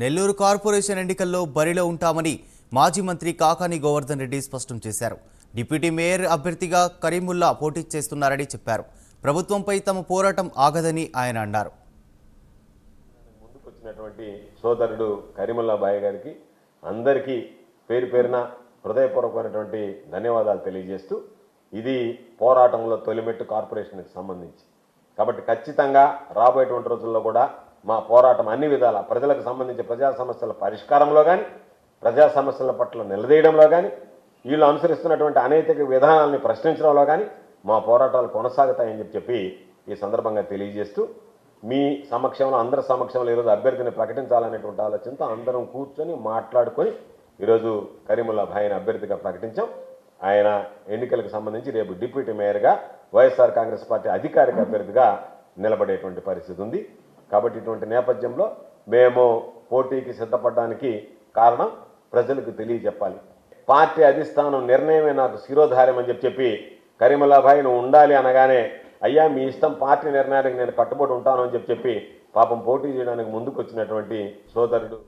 Nellore corporation ఎన్నికల్లో బరిలో ఉంటామని మాజీ మంత్రి కాకాని గోవర్ధన్ రెడ్డి స్పష్టం చేశారు. డిప్యూటీ మేయర్ అభ్యర్థిగా కరీముల్లా పోటీ చేస్తున్నారని చెప్పారు. ప్రభుత్వంపై తమ పోరాటం ఆగదని ఆయన అన్నారు. ముందుకొచ్చినటువంటి సోదరుడు కరీముల్లా బాయ్ గారికి అందరికీ పేరు పేరున హృదయపూర్వకమైనటువంటి ధన్యవాదాలు తెలియజేస్తూ ఇది పోరాటంలో తొలిమెట్టు కార్పొరేషన్కి సంబంధించి. కాబట్టి ఖచ్చితంగా రాబోయేటువంటి రోజుల్లో కూడా మా పోరాటం అన్ని విధాల ప్రజలకు సంబంధించి ప్రజా సమస్యల పరిష్కారంలో కానీ ప్రజా సమస్యల పట్ల నిలదీయడంలో కానీ వీళ్ళు అనుసరిస్తున్నటువంటి అనైతిక విధానాలని ప్రశ్నించడంలో కానీ మా పోరాటాలు కొనసాగుతాయని చెప్పి చెప్పి ఈ సందర్భంగా తెలియజేస్తూ మీ సమక్షంలో అందరి సమక్షంలో ఈరోజు అభ్యర్థిని ప్రకటించాలనేటువంటి ఆలోచనతో అందరం కూర్చొని మాట్లాడుకొని ఈరోజు కరీముల్లా భాయ్ని అభ్యర్థిగా ప్రకటించాం. ఆయన ఎన్నికలకు సంబంధించి రేపు డిప్యూటీ మేయర్గా వైఎస్ఆర్ కాంగ్రెస్ పార్టీ అధికారిక అభ్యర్థిగా నిలబడేటువంటి పరిస్థితి ఉంది. కాబట్టి ఇటువంటి నేపథ్యంలో మేము పోటీకి సిద్ధపడడానికి కారణం ప్రజలకు తెలియజెప్పాలి. పార్టీ అధిష్టానం నిర్ణయమే నాకు శిరోధార్యం అని చెప్పి చెప్పి కరీముల్లాభాయ్ నువ్వు ఉండాలి అనగానే అయ్యా మీ ఇష్టం పార్టీ నిర్ణయానికి నేను కట్టుబడి ఉంటాను అని చెప్పి చెప్పి పాపం పోటీ చేయడానికి ముందుకు వచ్చినటువంటి సోదరుడు